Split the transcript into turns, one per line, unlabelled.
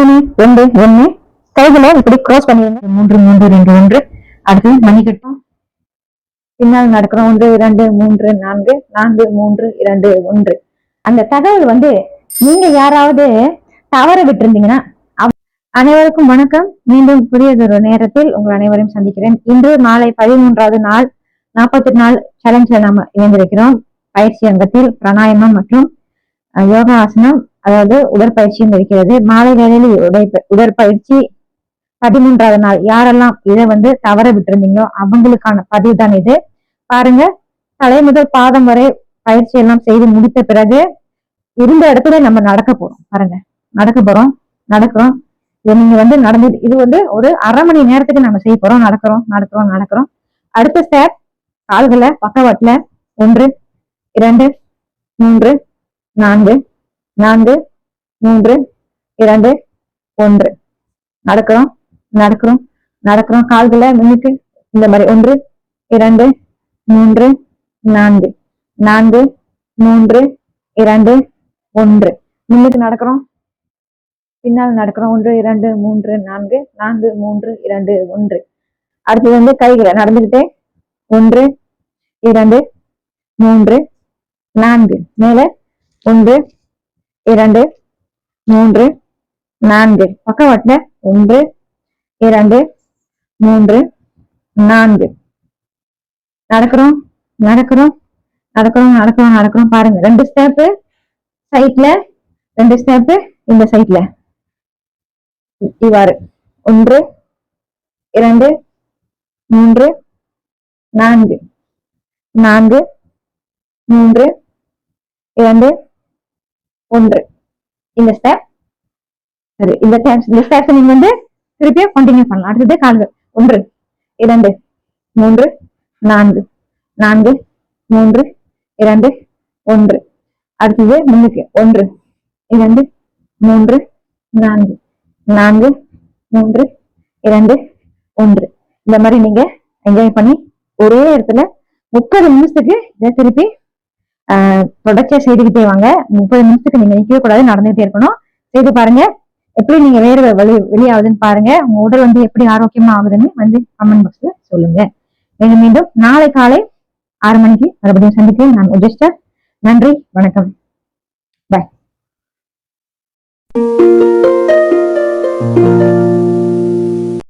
மூணு ரெண்டு ஒண்ணு. கைகளை இப்படி க்ரோஸ் பண்ணிடுங்க மூன்று மூன்று ரெண்டு ஒன்று. அடுத்து மணிக்கட்டும் பின்னால் நடக்கிறோம் ஒன்று இரண்டு மூன்று நான்கு நான்கு மூன்று இரண்டு ஒன்று. அந்த தகவல் வந்து நீங்க யாராவது தவற விட்டிருந்தீங்கன்னா அனைவருக்கும் வணக்கம். மீண்டும் புதியதொரு நேரத்தில் உங்கள் அனைவரையும் சந்திக்கிறேன். இன்று மாலை பதிமூன்றாவது நாள் நாற்பத்தி நாள் சேலஞ்சில் நாம இணைந்திருக்கிறோம். பயிற்சி அங்கத்தில் பிராணாயமம் மற்றும் அஹ், யோகாசனம் அதாவது உடற்பயிற்சியும் இருக்கிறது. மாலை வேளையில் உடை உடற்பயிற்சி பதிமூன்றாவது நாள். யாரெல்லாம் இதை வந்து தவற விட்டிருந்தீங்களோ அவங்களுக்கான பதிவு தான் இது. பாருங்க தலை முதல் பாதம் வரை பயிற்சி எல்லாம் செய்து முடித்த பிறகு இருந்த இடத்துல நம்ம நடக்க போறோம். பாருங்க நடக்க போறோம் நடக்கிறோம். இது நீங்க வந்து நடந்து இது வந்து ஒரு அரை மணி நேரத்துக்கு நம்ம செய்ய போறோம். நடக்கிறோம் நடக்கிறோம் நடக்கிறோம். அடுத்த ஸ்டெப் கால்களை பக்கவாட்டில் ஒன்று இரண்டு மூன்று நான்கு நான்கு மூன்று இரண்டு ஒன்று. நடக்கிறோம் நடக்கிறோம் நடக்கிறோம். கால்களை முன்னுக்கு இந்த மாதிரி ஒன்று இரண்டு மூன்று நான்கு. நான்கு மூன்று இரண்டு ஒன்று. முன்னுக்கு நடக்கிறோம். பின்னால் நடக்கிறோம். ஒன்று இரண்டு மூன்று நான்கு. நான்கு மூன்று இரண்டு ஒன்று. அடுத்தது வந்து கைகளை நடந்துக்கிட்டே. ஒன்று இரண்டு மூன்று நான்கு. மேலே ஒன்று இரண்டு மூன்று நான்கு. பக்கவாட்டுல ஒன்று இரண்டு மூன்று நான்கு. நடக்கிறோம் நடக்கிறோம் நடக்கிறோம் நடக்கிறோம் நடக்கிறோம். பாருங்க ரெண்டு ஸ்டெப்பு சைட்ல ரெண்டு ஸ்டெப்பு இந்த சைட்ல இவ்வாறு. ஒன்று இரண்டு மூன்று நான்கு. நான்கு மூன்று இரண்டு ஒன்று. இந்த ஸ்டெப் சரி இந்த steps இந்த ஸ்டெப்ஸ் நீங்க வந்து திருப்பியும் கண்டினியூ பண்ணலாம். அடுத்தது கால்கள். ஒன்று இரண்டு மூன்று நான்கு. நான்கு மூன்று இரண்டு ஒன்று. அடுத்தது முன்னுக்கு. ஒன்று இரண்டு மூன்று நான்கு. நான்கு மூன்று இரண்டு ஒன்று. இந்த மாதிரி நீங்க என்ஜாய் பண்ணி ஒரே இடத்துல முப்பது நிமிஷத்துக்கு இதை திருப்பி தொடர்ச்சியா செய்துக்கிட்டே வாங்க. முப்பது நிமிஷத்துக்கு நீங்க நிக்கவே கூடாது நடந்துகிட்டே இருக்கணும். செய்து பாருங்க. எப்படி நீங்க வேறு வெளி வெளியாகுதுன்னு பாருங்க. உங்க உடல் வந்து எப்படி ஆரோக்கியமா ஆகுதுன்னு வந்து கமெண்ட் பாக்ஸ்ல சொல்லுங்க. மீண்டும் மீண்டும் நாளை காலை ஆறு மணிக்கு மறுபடியும் சந்திக்கிறேன். நான் உஜிஷ்டர் நன்றி வணக்கம். பாய்